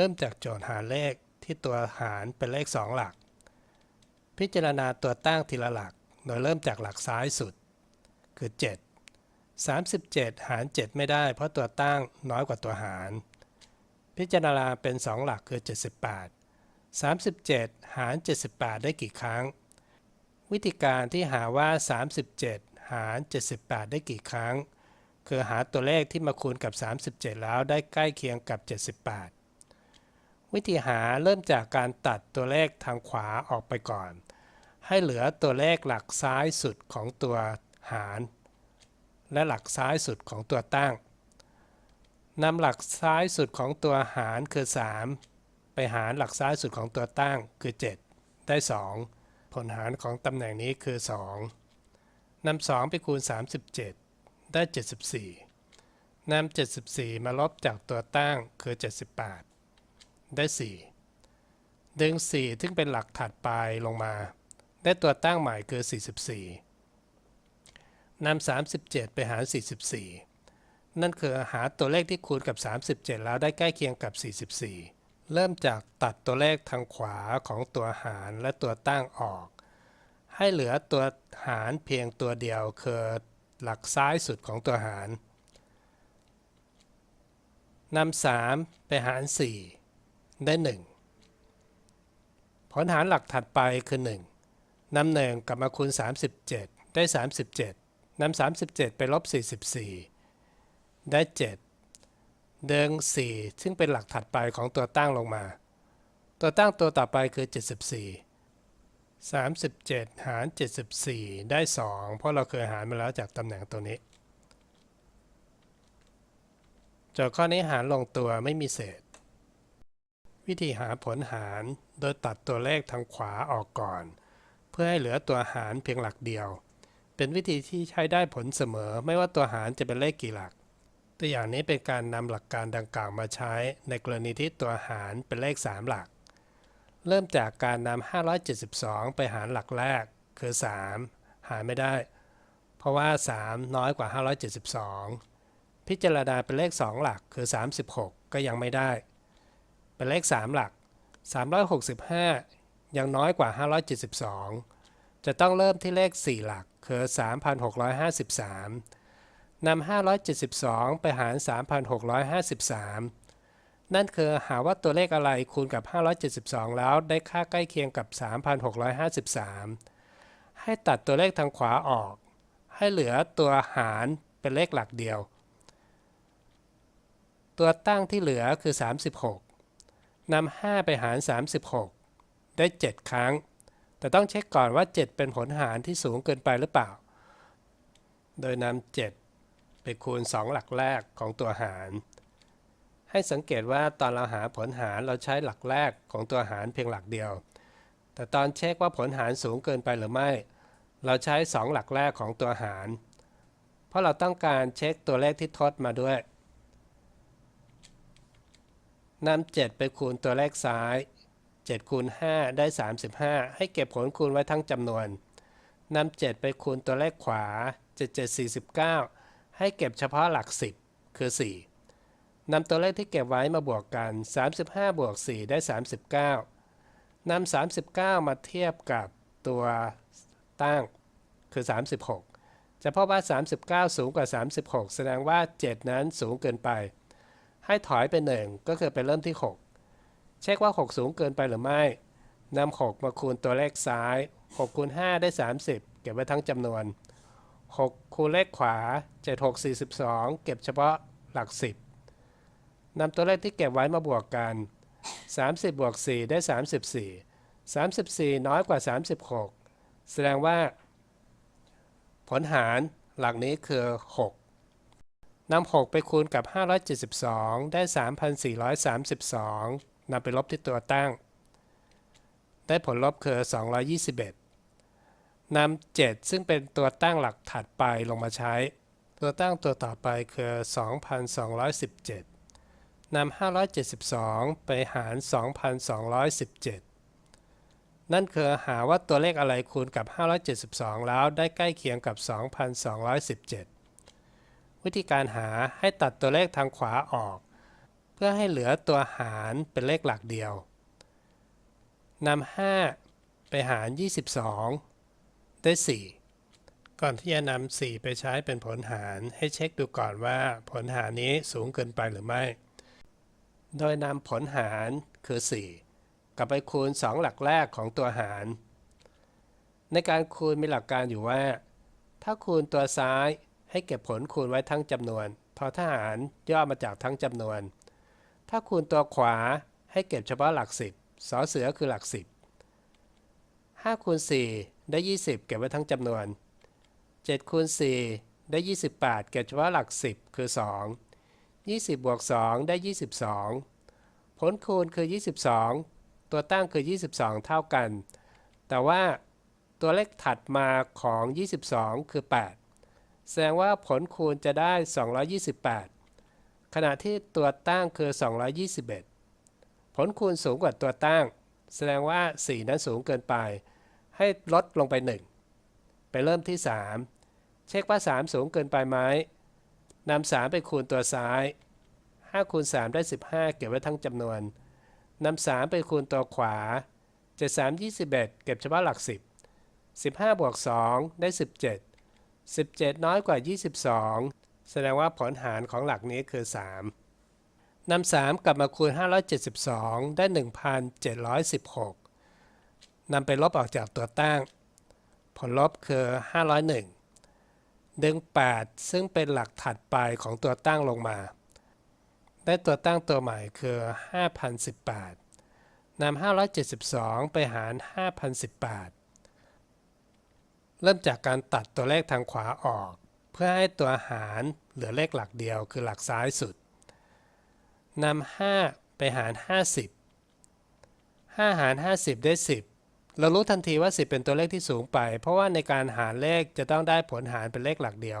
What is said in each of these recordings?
เริ่มจากโจทย์หาเลขที่ตัวหารเป็นเลข 2 หลัก พิจารณาตัวตั้งทีละหลัก โดยเริ่มจากหลักซ้ายสุด คือ 7 37 หาร 7 ไม่ได้เพราะตัวตั้งน้อยกว่าตัวหาร พิจารณาเป็น 2 หลักคือ 78 37 หาร 78 ได้กี่ครั้ง วิธีการที่หาว่า 37 หาร 78 ได้กี่ครั้ง คือหาตัวเลขที่มาคูณกับ 37 แล้วได้ใกล้เคียงกับ 78 วิธีหาเริ่มจากการตัดตัวเลขทางขวาออกไปก่อน ให้เหลือตัวเลขหลักซ้ายสุดของตัวหาร และหลักซ้ายสุดของตัวตั้งนำหลักซ้ายสุดของตัวหารคือ 3 ไปหารหลักซ้ายสุดของตัวตั้งคือ 7 ได้ 2 ผลหารของตำแหน่งนี้คือ 2นำ2ไปคูณ 37 ได้ 74นำ74 มาลบจากตัวตั้งคือ 78 ได้ 4 ดึง 4 ซึ่งเป็นหลักถัดไปลงมา ได้ตัวตั้งใหม่คือ 44นำ37 ไปหาร 44 นั่นคือหาตัวเลขที่คูณกับ 37 แล้วได้ใกล้เคียงกับ 44 เริ่มจากตัดตัวเลขทางขวาของตัวหารและตัวตั้งออก ให้เหลือตัวหารเพียงตัวเดียวคือหลักซ้ายสุดของตัวหารนำ3ไปหาร 4 ได้ 1 ผลหารหลักถัดไปคือ 1นำหนึ่งกลับมาคูณ 37 ได้ 37นำ37 ไปลบ 44 ได้ 7 เดิง4 ซึ่งเป็นหลักถัดไปของตัวตั้งลงมา ตัวตั้งตัวต่อไปคือ 74 37 หาร 74 ได้ 2 เพราะเราเคยหารมาแล้วจากตำแหน่งตัวนี้โจทย์ข้อนี้หารลงตัวไม่มีเศษ วิธีหาผลหารโดยตัดตัวเลขทางขวาออกก่อน เพื่อให้เหลือตัวหารเพียงหลักเดียว เป็นวิธีที่ใช้ได้ผลเสมอไม่ว่าตัวหารจะเป็นเลขกี่หลัก ตัวอย่างนี้เป็นการนำหลักการดังกล่าวมาใช้ในกรณีที่ตัวหารเป็นเลข 3 หลัก เริ่มจากการนำ572 ไปหารหลักแรก คือ 3 หารไม่ได้ เพราะว่า 3 น้อยกว่า 572 พิจารณาเป็นเลข 2 หลักคือ 36 ก็ยังไม่ได้ เป็นเลข 3 หลัก 365 ยังน้อยกว่า 572 จะต้องเริ่มที่เลข 4 หลัก คือ 3,653 นำ 572 ไปหาร 3,653 นั่นคือหาว่าตัวเลขอะไรคูณกับ 572 แล้วได้ค่าใกล้เคียงกับ 3,653 ให้ตัดตัวเลขทางขวาออก ให้เหลือตัวหารเป็นเลขหลักเดียว ตัวตั้งที่เหลือคือ 36 นำ5ไปหาร 36 ได้ 7 ครั้ง แต่ต้องเช็คก่อนว่า 7 เป็นผลหารที่สูงเกินไปหรือเปล่า โดยนำ7ไปคูณ 2 หลักแรกของตัวหาร ให้สังเกตว่าตอนเราหาผลหารเราใช้หลักแรกของตัวหารเพียงหลักเดียว แต่ตอนเช็คว่าผลหารสูงเกินไปหรือไม่ เราใช้ 2 หลักแรกของตัวหาร เพราะเราต้องการเช็คตัวเลขที่ทดมาด้วย นำ7 ไปคูณตัวเลขซ้าย 7 คูณ 5 ได้ 35 ให้เก็บผลคูณไว้ทั้งจำนวนนำ7 ไปคูณตัวเลขขวา 7 7 49 ให้เก็บเฉพาะหลัก 10 คือ 4นำตัวเลขที่เก็บไว้มาบวกกัน 35 บวก 4 ได้ 39นำ39 มาเทียบกับตัวตั้งคือ 36 จะพบว่า 39 สูงกว่า 36 แสดงว่า 7 นั้นสูงเกินไป ให้ถอยไป1ก็คือไปเริ่มที่ 6 เช็คว่า 6 สูงเกินไปหรือไม่นำ6มาคูณตัวเลขซ้าย6คูณ5ได้ 30 เก็บไว้ทั้งจำนวน 6 คูณเลขขวา 7 6 42 เก็บเฉพาะหลัก 10นำตัวเลขที่เก็บไว้มาบวกกัน 30 บวก 4 ได้ 34 34 น้อยกว่า 36 แสดงว่า ผลหารหลักนี้คือ 6 นำ6ไปคูณกับ 572 ได้ 3,432 นำไปลบที่ตัวตั้ง ได้ผลลบคือ 221 นำ 7 ซึ่งเป็นตัวตั้งหลักถัดไปลงมาใช้ ตัวตั้งตัวต่อไปคือ 2,217 นำ 572 ไปหาร 2,217 นั่นคือหาว่าตัวเลขอะไรคูณกับ 572 แล้วได้ใกล้เคียงกับ 2,217 วิธีการหาให้ตัดตัวเลขทางขวาออก เพื่อให้เหลือตัวหารเป็นเลขหลักเดียวนำ5ไปหาร 22 ได้ 4 ก่อนที่จะนำ4 ไปใช้เป็นผลหารให้เช็คดูก่อนว่าผลหารนี้สูงเกินไปหรือไม่ โดยนำผลหารคือ 4 กลับไปคูณ 2 หลักแรกของตัวหาร ในการคูณมีหลักการอยู่ว่า ถ้าคูณตัวซ้าย ให้เก็บผลคูณไว้ทั้งจำนวนพอทหารย่อมาจากทั้งจำนวน ถ้าคูณตัวขวาให้เก็บเฉพาะหลัก10สอเสือคือหลัก10 5คูณ4ได้ 20 เก็บไว้ทั้งจำนวน7คูณ4ได้ 28 เก็บเฉพาะหลัก 10 คือ 2 20บวก2ได้ 22 ผลคูณคือ 22 ตัวตั้งคือ 22 เท่ากัน แต่ว่าตัวเลขถัดมาของ 22 คือ 8 แสดงว่าผลคูณจะได้ 228 ขณะที่ตัวตั้งคือ 221 ผลคูณสูงกว่าตัวตั้ง แสดงว่า 4 นั้นสูงเกินไป ให้ลดลงไป 1 ไปเริ่มที่ 3 เช็คว่า 3 สูงเกินไปไหมนำ3ไปคูณตัวซ้าย 5 คูณ 3 ได้ 15 เก็บไว้ทั้งจำนวน นำ3ไปคูณตัวขวา 7 3 21 เก็บเฉพาะหลัก 10 15บวก2ได้ 17 17 น้อยกว่า 22 แสดงว่าผลหารของหลักนี้คือ 3นำ3กลับมาคูณ 572 ได้ 1,716นำไปลบออกจากตัวตั้ง ผลลบคือ 501 ดึง 8 ซึ่งเป็นหลักถัดไปของตัวตั้งลงมา ได้ตัวตั้งตัวใหม่คือ 5,018นำ572 ไปหาร 5,018 เริ่มจากการตัดตัวเลขทางขวาออก เพื่อให้ตัวหารเหลือเลขหลักเดียวคือหลักซ้ายสุดนำ5ไปหาร 50 5 หาร 50 ได้ 10 เรารู้ทันทีว่า 10 เป็นตัวเลขที่สูงไป เพราะว่าในการหารเลขจะต้องได้ผลหารเป็นเลขหลักเดียว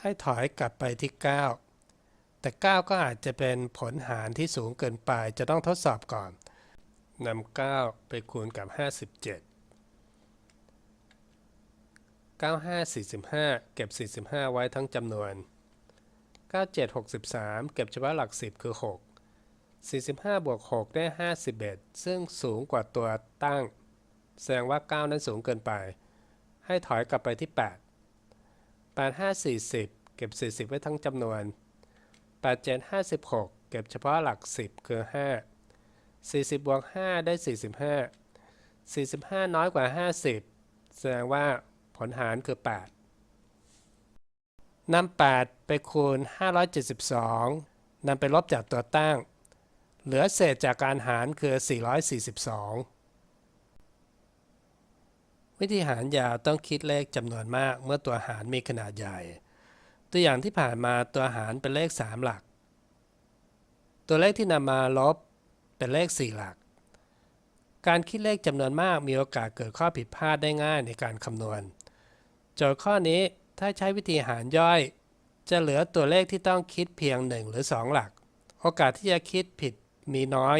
ให้ถอยกลับไปที่ 9 แต่ 9 ก็อาจจะเป็นผลหารที่สูงเกินไป จะต้องทดสอบก่อนนำ9ไปคูณกับ 57 95 45 เก็บ 45 ไว้ทั้งจำนวน 97 63 เก็บเฉพาะหลัก 10 คือ 6 45 บวก 6 ได้ 51 ซึ่งสูงกว่าตัวตั้ง แสดงว่า 9 นั้นสูงเกินไป ให้ถอยกลับไปที่ 8 85 40 เก็บ 40 ไว้ทั้งจำนวน 87 56 เก็บเฉพาะหลัก 10 คือ 5 40 บวก 5 ได้ 45 45 น้อยกว่า 50 แสดงว่า ผลหารคือ 8 นำ 8 ไปคูณ 572 นำไปลบจากตัวตั้ง เหลือเศษจากการหารคือ 442 วิธีหารยาวต้องคิดเลขจำนวนมากเมื่อตัวหารมีขนาดใหญ่ ตัวอย่างที่ผ่านมาตัวหารเป็นเลข 3 หลัก ตัวเลขที่นำมาลบเป็นเลข 4 หลักการคิดเลขจำนวนมากมีโอกาสเกิดข้อผิดพลาดได้ง่ายในการคำนวณ โจทย์ข้อนี้ถ้าใช้วิธีหารย่อย จะเหลือตัวเลขที่ต้องคิดเพียง 1 หรือ 2 หลัก โอกาสที่จะคิดผิดมีน้อย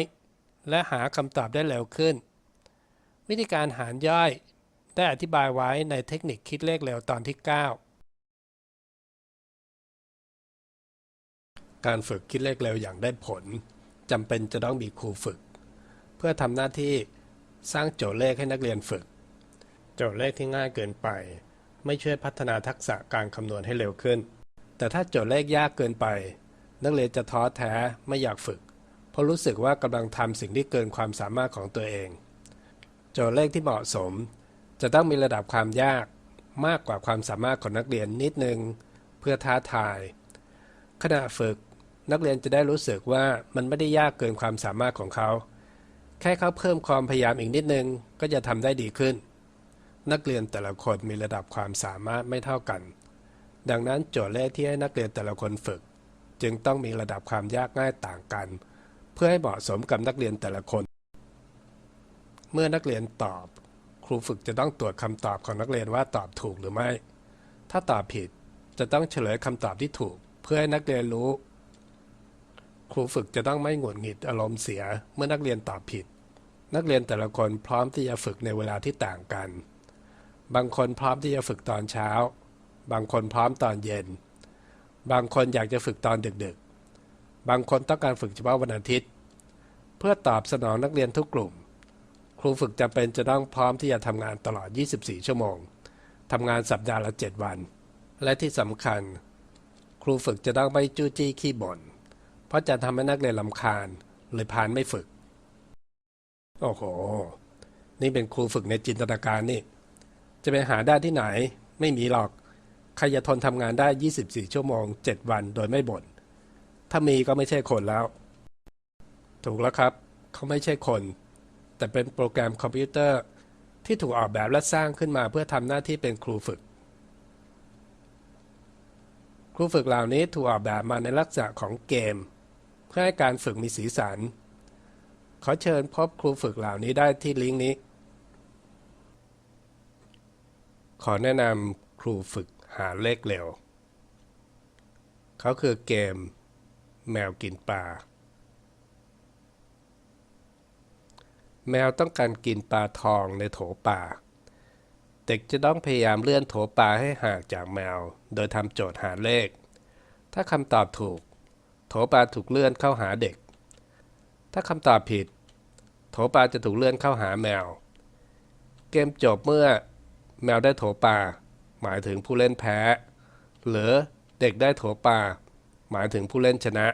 และหาคำตอบได้เร็วขึ้น วิธีการหารย่อยได้อธิบายไว้ในเทคนิคคิดเลขเร็วตอนที่ 9 การฝึกคิดเลขเร็วอย่างได้ผลจำเป็นจะต้องมีครูฝึก เพื่อทำหน้าที่สร้างโจทย์เลขให้นักเรียนฝึก โจทย์เลขที่ง่ายเกินไป ไม่ช่วยพัฒนาทักษะการคำนวณให้เร็วขึ้น แต่ถ้าโจทย์เลขยากเกินไป นักเรียนจะท้อแท้ไม่อยากฝึก เพราะรู้สึกว่ากำลังทำสิ่งที่เกินความสามารถของตัวเอง โจทย์เลขที่เหมาะสม จะต้องมีระดับความยากมากกว่าความสามารถของนักเรียนนิดนึง เพื่อท้าทาย ขณะฝึกนักเรียนจะได้รู้สึกว่ามันไม่ได้ยากเกินความสามารถของเขา แค่เขาเพิ่มความพยายามอีกนิดนึงก็จะทำได้ดีขึ้น นักเรียนแต่ละคนมีระดับความสามารถไม่เท่ากัน ดังนั้นโจทย์เลขที่ให้นักเรียนแต่ละคนฝึก จึงต้องมีระดับความยากง่ายต่างกัน เพื่อให้เหมาะสมกับนักเรียนแต่ละคน เมื่อนักเรียนตอบ ครูฝึกจะต้องตรวจคำตอบของนักเรียนว่าตอบถูกหรือไม่ ถ้าตอบผิดจะต้องเฉลยคำตอบที่ถูก เพื่อให้นักเรียนรู้ ครูฝึกจะต้องไม่หงุดหงิดอารมณ์เสีย เมื่อนักเรียนตอบผิด นักเรียนแต่ละคนพร้อมที่จะฝึกในเวลาที่ต่างกัน บางคนพร้อมที่จะฝึกตอนเช้า บางคนพร้อมตอนเย็น บางคนอยากจะฝึกตอนดึกๆ บางคนต้องการฝึกเฉพาะวันอาทิตย์ เพื่อตอบสนองนักเรียนทุกกลุ่ม ครูฝึกจำเป็นจะต้องพร้อมที่จะทำงานตลอด 24 ชั่วโมงทำงานสัปดาห์ละ 7 วัน และที่สำคัญ ครูฝึกจะต้องไม่จู้จี้ขี้บ่นเพราะจะทำให้นักเรียนลำคาญเลยพานไม่ฝึก โอ้โห นี่เป็นครูฝึกในจินตนาการนี่ จะไปหาได้ที่ไหน ไม่มีหรอก ใครจะทนทำงานได้ 24 ชั่วโมง 7 วันโดยไม่บ่น ถ้ามีก็ไม่ใช่คนแล้ว ถูกแล้วครับ เขาไม่ใช่คน แต่เป็นโปรแกรมคอมพิวเตอร์ ที่ถูกออกแบบและสร้างขึ้นมาเพื่อทำหน้าที่เป็นครูฝึก ครูฝึกเหล่านี้ถูกออกแบบมาในลักษณะของเกม เพื่อให้การฝึกมีสีสัน ขอเชิญพบครูฝึกเหล่านี้ได้ที่ลิงก์นี้ ขอแนะนำครูฝึกหาเลขเร็ว เขาคือเกม แมวกินปลา แมวต้องการกินปลาทองในโถปลาเด็กจะต้องพยายามเลื่อนโถปลาให้ห่างจากแมว โดยทำโจทย์หาเลข ถ้าคำตอบถูก โถปลาถูกเลื่อนเข้าหาเด็ก ถ้าคำตอบผิด โถปลาจะถูกเลื่อนเข้าหาแมว เกมจบเมื่อ แมวได้โถปลาหมายถึงผู้เล่นแพ้ หรือเด็กได้โถปลาหมายถึงผู้เล่นชนะ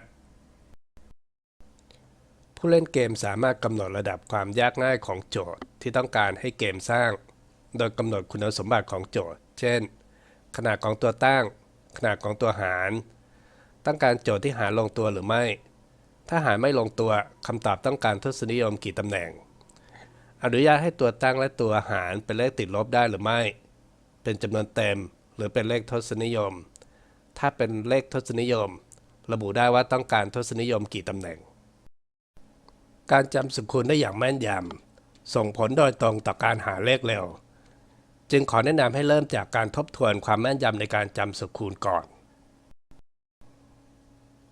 ผู้เล่นเกมสามารถกำหนดระดับความยากง่ายของโจทย์ที่ต้องการให้เกมสร้าง โดยกำหนดคุณสมบัติของโจทย์ เช่น ขนาดของตัวตั้ง ขนาดของตัวหาร ต้องการโจทย์ที่หารลงตัวหรือไม่ ถ้าหารไม่ลงตัวคำตอบต้องการทศนิยมกี่ตำแหน่ง อนุญาตให้ตัวตั้งและตัวหารเป็นเลขติดลบได้หรือไม่ เป็นจำนวนเต็ม หรือเป็นเลขทศนิยม ถ้าเป็นเลขทศนิยม ระบุได้ว่าต้องการทศนิยมกี่ตำแหน่ง การจำสกุลได้อย่างแม่นยำส่งผลโดยตรงต่อการหาเลขเร็ว จึงขอแนะนำให้เริ่มจากการทบทวนความแม่นยำในการจำสกุลก่อน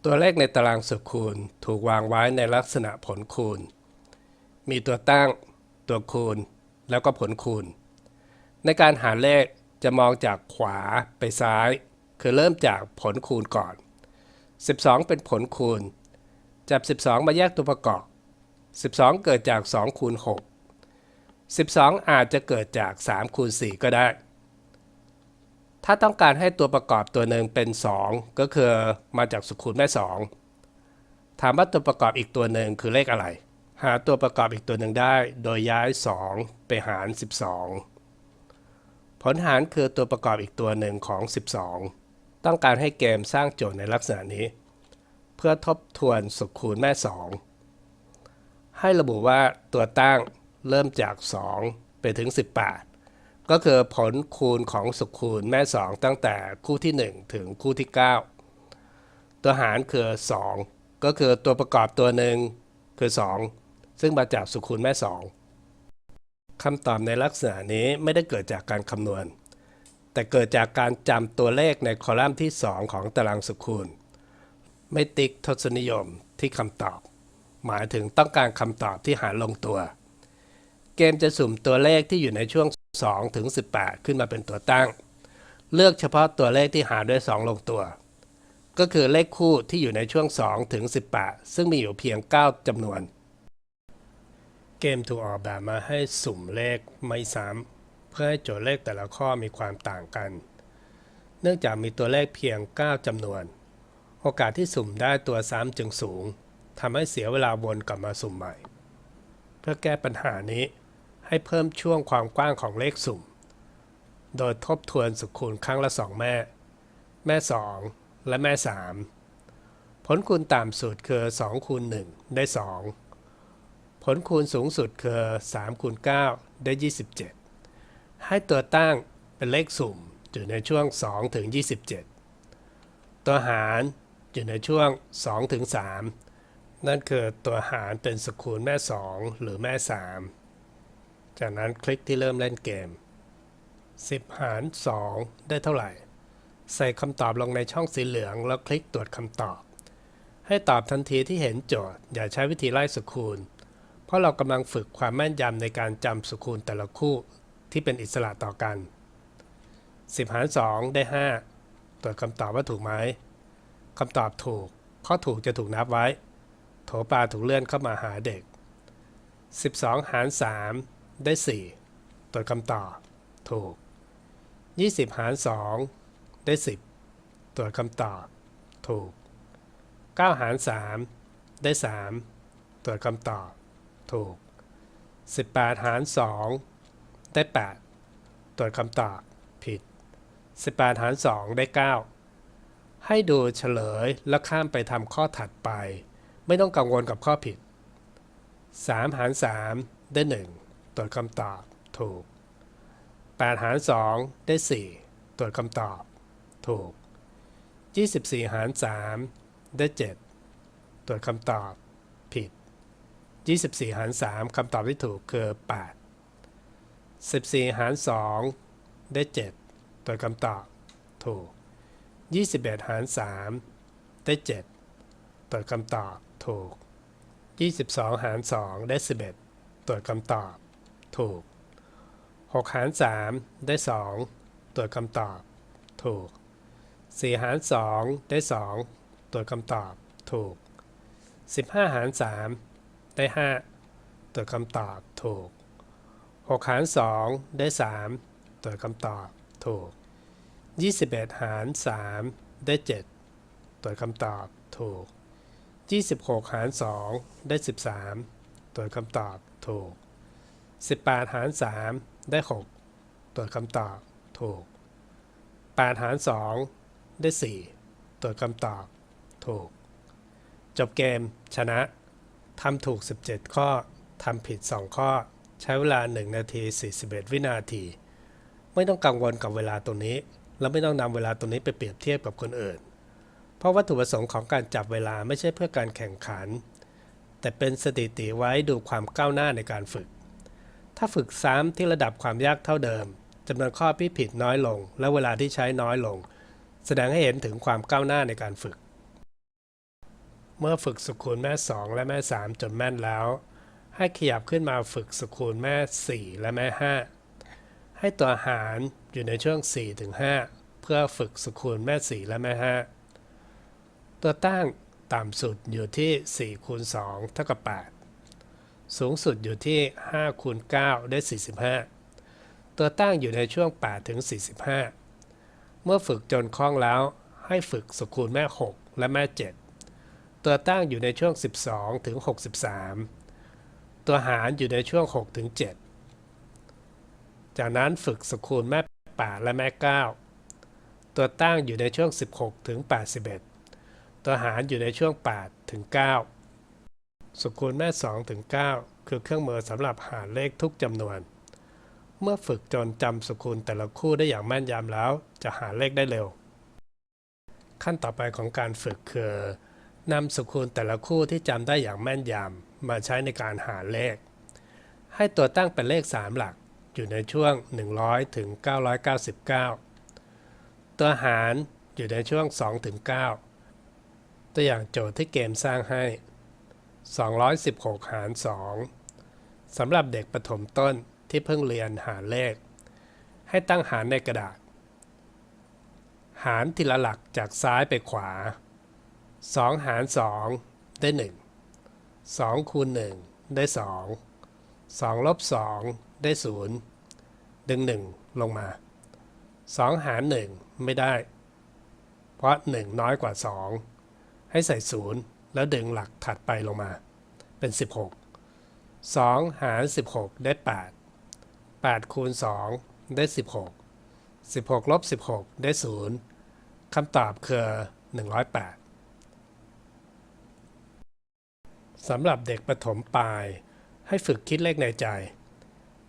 ตัวเลขในตารางสกุลถูกวางไว้ในลักษณะผลคูณ มีตัวตั้ง ตัวคูณ แล้วก็ผลคูณ ในการหาเลขจะมองจากขวาไปซ้าย คือเริ่มจากผลคูณก่อน 12 เป็นผลคูณ จับ 12 มาแยกตัวประกอบ 12 เกิดจาก 2 คูณ 6 12 อาจจะเกิดจาก 3 คูณ 4 ก็ได้ ถ้าต้องการให้ตัวประกอบตัวหนึ่งเป็น 2 ก็คือมาจากสกุลแม่ 2 ถามว่าตัวประกอบอีกตัวหนึ่งคือเลขอะไร หาตัวประกอบอีกตัวหนึ่งได้ โดยย้าย 2 ไปหาร 12 ผลหารคือตัวประกอบอีกตัวหนึ่งของ 12 ต้องการให้เกมสร้างโจทย์ในลักษณะนี้ เพื่อทบทวนสกุลแม่ 2 ให้ระบุว่าตัวตั้งเริ่มจาก 2 ไปถึง 18 ก็คือผลคูณของสกุลแม่ 2 ตั้งแต่คู่ที่ 1 ถึงคู่ที่ 9 ตัวหารคือ 2 ก็คือตัวประกอบตัวหนึ่งคือ 2 ซึ่งมาจากสกุลแม่2คำตอบในลักษณะนี้ไม่ได้เกิดจากการคำนวณ แต่เกิดจากการจำตัวเลขในคอลัมน์ที่ 2 ของตารางสกุลไม่ติ๊กทศนิยมที่คำตอบ หมายถึงต้องการคำตอบที่หาลงตัว เกมจะสุ่มตัวเลขที่อยู่ในช่วง 2 ถึง 18 ขึ้นมาเป็นตัวตั้ง เลือกเฉพาะตัวเลขที่หาด้วย 2 ลงตัว ก็คือเลขคู่ที่อยู่ในช่วง 2 ถึง 18 ซึ่งมีอยู่เพียง 9จำนวน เกมถูกออกแบบมาให้สุ่มเลขไม่ซ้ำเพื่อให้โจทย์เลขแต่ละข้อมีความต่างกัน เนื่องจากมีตัวเลขเพียง 9จำนวน โอกาสที่สุ่มได้ตัวซ้ำจึงสูงทำให้เสียเวลาวนกลับมาสุ่มใหม่ เพื่อแก้ปัญหานี้ให้เพิ่มช่วงความกว้างของเลขสุ่ม โดยทบทวนสุขคูณครั้งละ 2 แม่ แม่ 2 และแม่ 3 ผลคูณต่ำสุดคือ2คูณ1ได้ 2 ผลคูณสูงสุดคือ3คูณ9ได้ 27 ให้ตัวตั้งเป็นเลขสุ่มอยู่ในช่วง 2 ถึง 27 ตัวหารอยู่ในช่วง 2 ถึง 3 นั่นคือตัวหารเป็นสกุลแม่ 2 หรือแม่ 3 จากนั้นคลิกที่เริ่มเล่นเกม 10 หาร 2 ได้เท่าไหร่ ใส่คำตอบลงในช่องสีเหลืองแล้วคลิกตรวจคำตอบ ให้ตอบทันทีที่เห็นโจทย์ อย่าใช้วิธีไล่สกุล เพราะเรากำลังฝึกความแม่นยำในการจำสกุลแต่ละคู่ที่เป็นอิสระต่อกัน 10 หาร 2 ได้ 5 ตรวจคำตอบว่าถูกไหมคำตอบถูก ข้อถูกจะถูกนับไว้ โถปลาถูกเลื่อนเข้ามาหาเด็ก 12 หาร 3 ได้ 4 ตรวจคำตอบ ถูก 20 หาร 2 ได้ 10 ตรวจคำตอบ ถูก 9 หาร 3 ได้ 3 ตรวจคำตอบ ถูก 18 หาร 2 ได้ 8 ตรวจคำตอบผิด 18 หาร 2 ได้ 9 ให้ดูเฉลยแล้วข้ามไปทำข้อถัดไป ไม่ต้องกังวลกับข้อผิด 3 หาร 3 ได้ 1 ตรวจคำตอบถูก 8 หาร 2 ได้ 4 ตรวจคำตอบถูก 24 หาร 3 ได้ 7 ตรวจคำตอบ 24 หาร 3คำตอบที่ถูกคือ 8 14 หาร 2 ได้ 7ตรวคำตอบถูก 21 หาร 3 ได้ 7ตรวคำตอบถูก 22 หาร 2 ได้ 11ตรวคำตอบถูก 6 หาร 3 ได้ 2ตรวคำตอบถูก 4 หาร 2 ได้ 2ตรวคำตอบถูก 15 หาร 3 ได้5ตรวจคำตอบถูก6หาร2ได้3ตรวจคำตอบถูก21หาร3ได้7ตรวจคำตอบถูก26หาร2ได้13ตรวจคำตอบถูก18หาร3ได้6ตรวจคำตอบถูก8หาร2ได้4ตรวจคำตอบถูก จบเกมชนะ ทำถูก 17 ข้อทำผิด 2 ข้อ ใช้เวลา 1 นาที 41 วินาที ไม่ต้องกังวลกับเวลาตรงนี้ และไม่ต้องนำเวลาตรงนี้ไปเปรียบเทียบกับคนอื่น เพราะวัตถุประสงค์ของการจับเวลาไม่ใช่เพื่อการแข่งขัน แต่เป็นสถิติไว้ดูความก้าวหน้าในการฝึก ถ้าฝึกซ้ำที่ระดับความยากเท่าเดิมจำนวนข้อที่ผิดน้อยลง และเวลาที่ใช้น้อยลง แสดงให้เห็นถึงความก้าวหน้าในการฝึก เมื่อฝึกสุคูณแม่ 2 และแม่ 3 จนแม่นแล้ว ให้ขยับขึ้นมาฝึกสุคูณแม่ 4 และแม่ 5 ให้ตัวหารอยู่ในช่วง4ถึง5เพื่อฝึกสุคูณแม่ 4 และแม่ 5 ตัวตั้งต่ำสุดอยู่ที่4คูณ2เท่ากับ 8 สูงสุดอยู่ที่5คูณ9ได้ 45 ตัวตั้งอยู่ในช่วง8ถึง45 เมื่อฝึกจนคล่องแล้ว ให้ฝึกสุคูณแม่ 6 และแม่ 7 ตัวตั้งอยู่ในช่วง 12 ถึง 63 ตัวหารอยู่ในช่วง 6 ถึง 7 จากนั้นฝึกสุคูณแม่8และแม่9ตัวตั้งอยู่ในช่วง 16 ถึง 81 ตัวหารอยู่ในช่วง 8 ถึง 9สุคูณแม่ 2 ถึง 9 คือเครื่องมือสำหรับหารเลขทุกจำนวน เมื่อฝึกจนจำสุคูณแต่ละคู่ได้อย่างแม่นยำแล้ว จะหาเลขได้เร็ว ขั้นต่อไปของการฝึกคือ นำสุคูณแต่ละคู่ที่จำได้อย่างแม่นยำมาใช้ในการหาเลข ให้ตัวตั้งเป็นเลข 3 หลักอยู่ในช่วง 100 ถึง 999 ตัวหารอยู่ในช่วง 2 ถึง 9 ตัวอย่างโจทย์ที่เกมสร้างให้ 216 หาร 2 สำหรับเด็กประถมต้นที่เพิ่งเรียนหาเลข ให้ตั้งหารในกระดาษ หารทีละหลักจากซ้ายไปขวา 2 หาร 2 ได้ 1 2 คูณ 1 ได้ 2 2ลบ2 ได้ 0 ดึง 1 ลงมา 2 หาร 1 ไม่ได้ เพราะ 1 น้อยกว่า 2 ให้ใส่ 0 แล้วดึงหลักถัดไปลงมา เป็น 16 2 หาร 16 ได้ 8 8 คูณ 2 ได้ 16 16ลบ16 ได้ 0คำตอบคือ 108 สำหรับเด็กประถมปลาย ให้ฝึกคิดเลขในใจ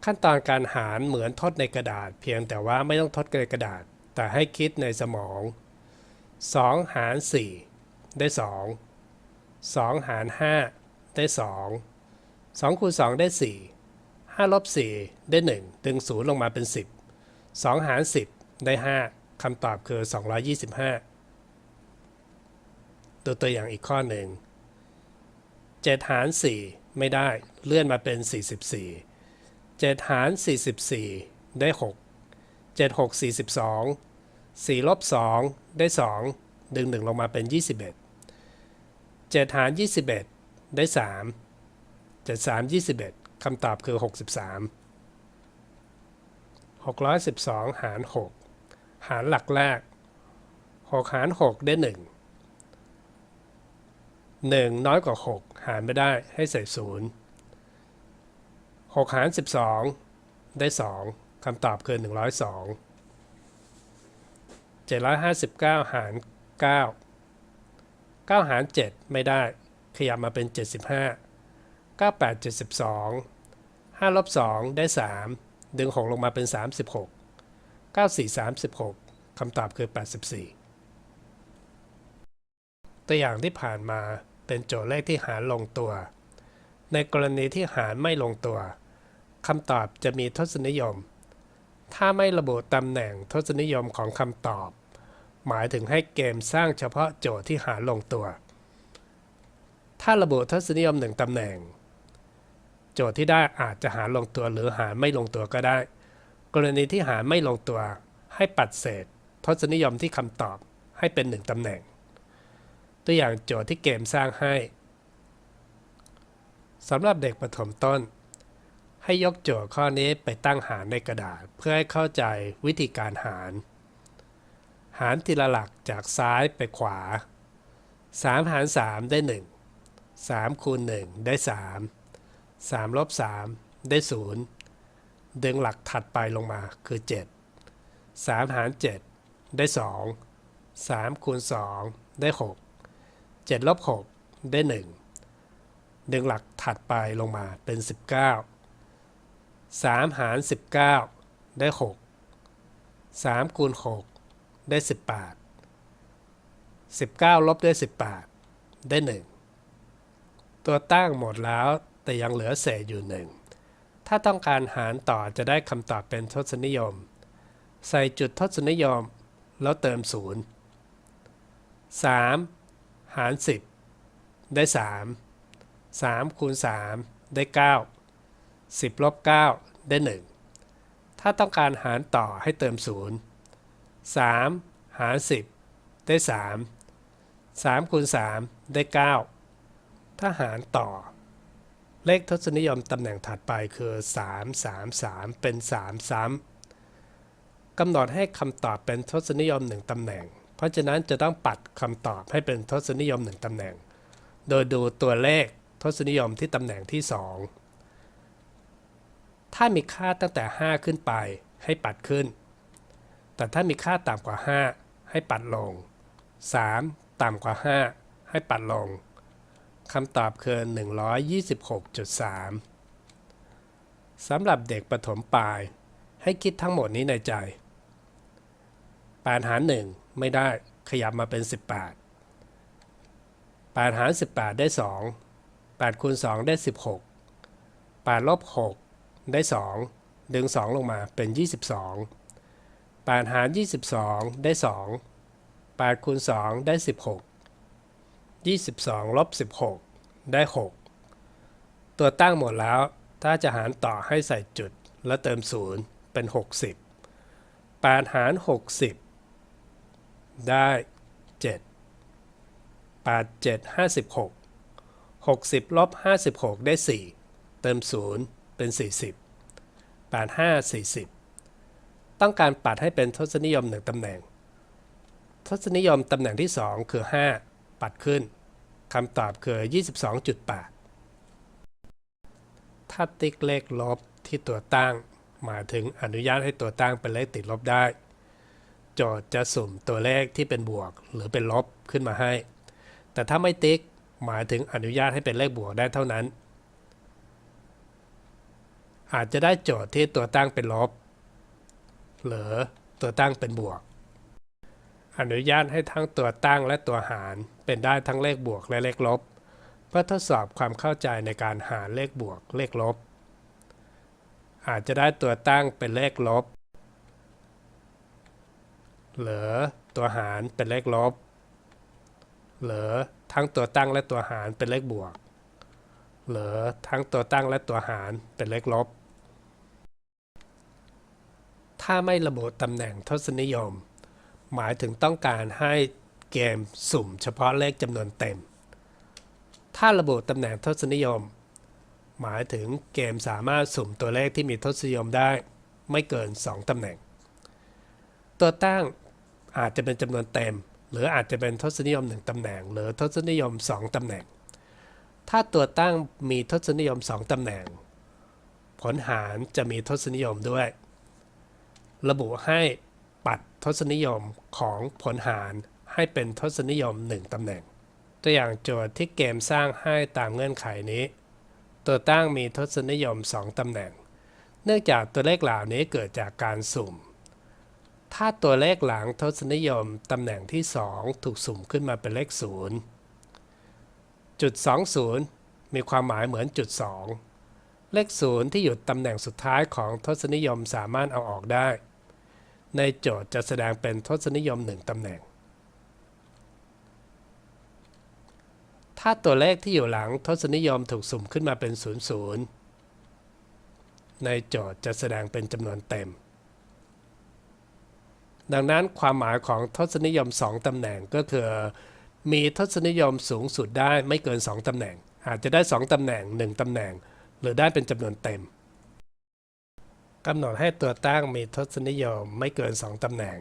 ขั้นตอนการหารเหมือนทดในกระดาษ เพียงแต่ว่าไม่ต้องทดในกระดาษ แต่ให้คิดในสมอง 2 หาร 4 ได้ 2 2 หาร 5 ได้ 2 2คูณ2ได้ 4 5ลบ4ได้ 1 ดึง 0 ลงมาเป็น 10 2 หาร 10 ได้ 5คำตอบคือ 225 ดูตัวอย่างอีกข้อหนึ่ง 7 หาร 4 ไม่ได้เลื่อนมาเป็น 44 7 หาร 44 ได้ 6 7 6 42 4ลบ2ได้ 2 ดึง 1 ลงมาเป็น 21 7 หาร 21 ได้ 3 7 3 21คำตอบคือ 63 612 หาร 6 หารหลักแรก 6 หาร 6 ได้ 1 1 น้อยกว่า 6 หารไม่ได้ให้ใส่0 6หกหาร12ได้2คำตอบคือ102 759หาร9 9หาร7ไม่ได้ ขยับมาเป็น75 98 72 5ลบ2ได้3ดึง6ลงมาเป็น36 94 36คำตอบคือ84ตัวอย่างที่ผ่านมา เป็นโจทย์เลขที่หารลงตัว ในกรณีที่หารไม่ลงตัวคำตอบจะมีทศนิยม ถ้าไม่ระบุตำแหน่งทศนิยมของคำตอบ หมายถึงให้เกมสร้างเฉพาะโจทย์ที่หารลงตัว ถ้าระบุทศนิยมหนึ่งตำแหน่ง โจทย์ที่ได้อาจจะหารลงตัวหรือหารไม่ลงตัวก็ได้ กรณีที่หารไม่ลงตัว ให้ปัดเศษ ทศนิยมที่คำตอบให้เป็นหนึ่งตำแหน่ง ตัวอย่างโจทย์ที่เกมสร้างให้สำหรับเด็กประถมต้น ให้ยกโจทย์ข้อนี้ไปตั้งหารในกระดาษ เพื่อให้เข้าใจวิธีการหาร หารทีละหลักจากซ้ายไปขวา 3 หาร 3 ได้ 1 3 คูณ 1 ได้ 3 3ลบ3 ได้ 0 ดึงหลักถัดไปลงมาคือ 7 3 หาร 7 ได้ 2 3คูณ 2 ได้ 6 7ลบ6ได้ 1 ดึงหลักถัดไปลงมาเป็น 19 3 หาร 19 ได้ 6 3 คูณ 6 ได้ 18 19 ลบด้วย 18 ได้ 1 ตัวตั้งหมดแล้วแต่ยังเหลือเศษอยู่ 1 ถ้าต้องการหารต่อจะได้คำตอบเป็นทศนิยม ใส่จุดทศนิยมแล้วเติม 0 3 หาร 10 ได้ 3 3คูณ3ได้ 9 10ลบ9ได้ 1 ถ้าต้องการหารต่อให้เติม 0 3 หาร 10 ได้ 3 3คูณ3ได้ 9 ถ้าหารต่อ เลขทศนิยมตำแหน่งถัดไปคือ 3 3 3 เป็น 3 ซ้ำกำหนดให้คำตอบเป็นทศนิยม 1ตำแหน่ง ราะฉะนั้นจะต้องปัดคำตอบให้เป็นทศนิยม 1ตำแหน่ง โดยดูตัวเลขทศนิยมที่ตำแหน่งที่ 2 ถ้ามีค่าตั้งแต่ 5 ขึ้นไปให้ปัดขึ้น แต่ถ้ามีค่าต่ำกว่า 5 ให้ปัดลง 3 ต่ำกว่า 5 ให้ปัดลงคำตอบคือ 126.3 สำหรับเด็กประถมปลาย ให้คิดทั้งหมดนี้ในใจ 8 หาร 1 ไม่ได้ขยับมาเป็น 18 8 หาร 18 ได้ 2 8คูณ2ได้ 16 8ลบ6ได้ 2 ดึง 2 ลงมาเป็น 22 8 หาร 22 ได้ 2 8คูณ2ได้ 16 22ลบ16 ได้ 6 ตัวตั้งหมดแล้ว ถ้าจะหารต่อให้ใส่จุด แล้วเติม 0 เป็น 60 8 หาร 60 ได้ 7 8 7 56 60ลบ56 ได้ 4 เติม 0 เป็น 40 85 40 ต้องการปัดให้เป็นทศนิยม1ตำแหน่ง ทศนิยมตำแหน่งที่ 2 คือ 5 ปัดขึ้นคำตอบคือ 22.8 ถ้าติ๊กเลขลบที่ตัวตั้ง หมายถึงอนุญาตให้ตัวตั้งเป็นเลขติดลบได้ โจทย์จะสุ่มตัวเลขที่เป็นบวกหรือเป็นลบขึ้นมาให้ แต่ถ้าไม่ติ๊กหมายถึงอนุญาตให้เป็นเลขบวกได้เท่านั้น อาจจะได้โจทย์ที่ตัวตั้งเป็นลบ หรือตัวตั้งเป็นบวก อนุญาตให้ทั้งตัวตั้งและตัวหารเป็นได้ทั้งเลขบวกและเลขลบ เพื่อทดสอบความเข้าใจในการหารเลขบวกเลขลบ อาจจะได้ตัวตั้งเป็นเลขลบ หรือตัวหารเป็นเลขลบหรือทั้งตัวตั้งและตัวหารเป็นเลขบวกหรือทั้งตัวตั้งและตัวหารเป็นเลขลบ ถ้าไม่ระบุตำแหน่งทศนิยม หมายถึงต้องการให้เกมสุ่มเฉพาะเลขจำนวนเต็ม ถ้าระบุตำแหน่งทศนิยม หมายถึงเกมสามารถสุ่มตัวเลขที่มีทศนิยมได้ ไม่เกิน 2ตำแหน่ง ตัวตั้ง อาจจะเป็นจำนวนเต็ม หรืออาจจะเป็นทศนิยม 1ตำแหน่ง หรือทศนิยม 2ตำแหน่ง ถ้าตัวตั้งมีทศนิยม 2ตำแหน่ง ผลหารจะมีทศนิยมด้วย ระบุให้ปัดทศนิยมของผลหารให้เป็นทศนิยม 1ตำแหน่ง ตัวอย่างโจทย์ที่เกมสร้างให้ตามเงื่อนไขนี้ ตัวตั้งมีทศนิยม 2ตำแหน่ง เนื่องจากตัวเลขเหล่านี้เกิดจากการสุ่ม ถ้าตัวเลขหลังทศนิยมตำแหน่งที่ 2 ถูกสุ่มขึ้นมาเป็นเลข 0 จุด 20 มีความหมายเหมือนจุด 2 เลข 0 ที่อยู่ตำแหน่งสุดท้ายของทศนิยมสามารถเอาออกได้ ในโจทย์จะแสดงเป็นทศนิยม 1 ตำแหน่ง ถ้าตัวเลขที่อยู่หลังทศนิยมถูกสุ่มขึ้นมาเป็น 00 ในโจทย์จะแสดงเป็นจำนวนเต็ม ดังนั้นความหมายของทศนิยม 2 ตำแหน่งก็คือ มีทศนิยมสูงสุดได้ไม่เกิน 2 ตำแหน่ง อาจจะได้ 2 ตำแหน่ง 1 ตำแหน่ง หรือได้เป็นจำนวนเต็มกำหนดให้ตัวตั้งมีทศนิยมไม่เกิน 2 ตำแหน่ง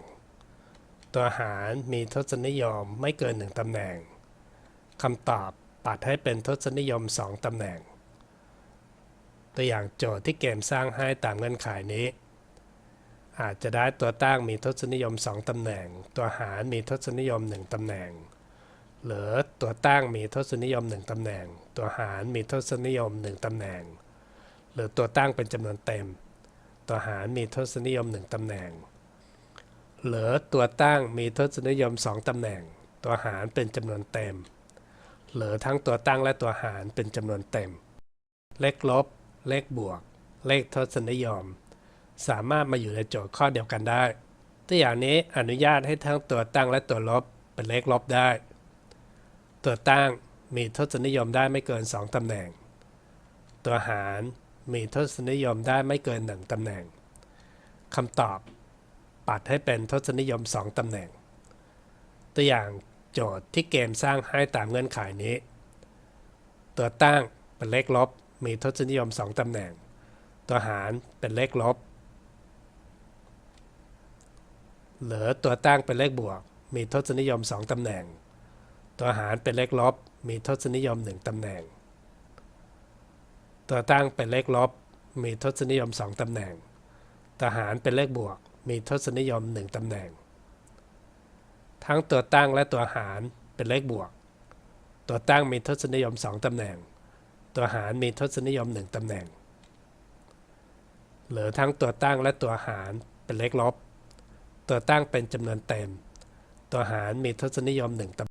ตัวหารมีทศนิยมไม่เกิน 1 ตำแหน่งคำตอบปัดให้เป็นทศนิยม 2 ตำแหน่ง ตัวอย่างโจทย์ที่เกมสร้างให้ตามเงื่อนไขนี้ อาจจะได้ตัวตั้งมีทศนิยม 2 ตำแหน่ง ตัวหารมีทศนิยม 1 ตำแหน่ง หรือตัวตั้งมีทศนิยม 1 ตำแหน่ง ตัวหารมีทศนิยม 1 ตำแหน่ง หรือตัวตั้งเป็นจำนวนเต็ม ตัวหารมีทศนิยม 1 ตำแหน่ง หรือตัวตั้งมีทศนิยม 2 ตำแหน่ง ตัวหารเป็นจำนวนเต็ม หรือทั้งตัวตั้งและตัวหารเป็นจำนวนเต็ม เลขลบ เลขบวก เลขทศนิยม สามารถมาอยู่ในโจทย์ข้อเดียวกันได้ ตัวอย่างนี้อนุญาตให้ทั้งตัวตั้งและตัวลบเป็นเลขลบได้ ตัวตั้งมีทศนิยมได้ไม่เกิน 2 ตำแหน่ง ตัวหารมีทศนิยมได้ไม่เกิน 1 ตำแหน่งคำตอบ ปัดให้เป็นทศนิยม 2 ตำแหน่ง ตัวอย่างโจทย์ที่เกมสร้างให้ตามเงื่อนไขนี้ ตัวตั้งเป็นเลขลบมีทศนิยม 2 ตำแหน่ง ตัวหารเป็นเลขลบ เหลือตัวตั้งเป็นเลขบวก มีทศนิยม 2ตำแหน่ง ตัวหารเป็นเลขลบ มีทศนิยม 1ตำแหน่ง ตัวตั้งเป็นเลขลบ มีทศนิยม 2ตำแหน่ง ตัวหารเป็นเลขบวก มีทศนิยม 1ตำแหน่ง ทั้งตัวตั้งและตัวหารเป็นเลขบวก ตัวตั้งมีทศนิยม 2ตำแหน่ง ตัวหารมีทศนิยม 1ตำแหน่ง เหลือทั้งตัวตั้งและตัวหารเป็นเลขลบ ตัวตั้งเป็นจำนวนเต็ม ตัวหารมีทศนิยม1ตำแหน่ง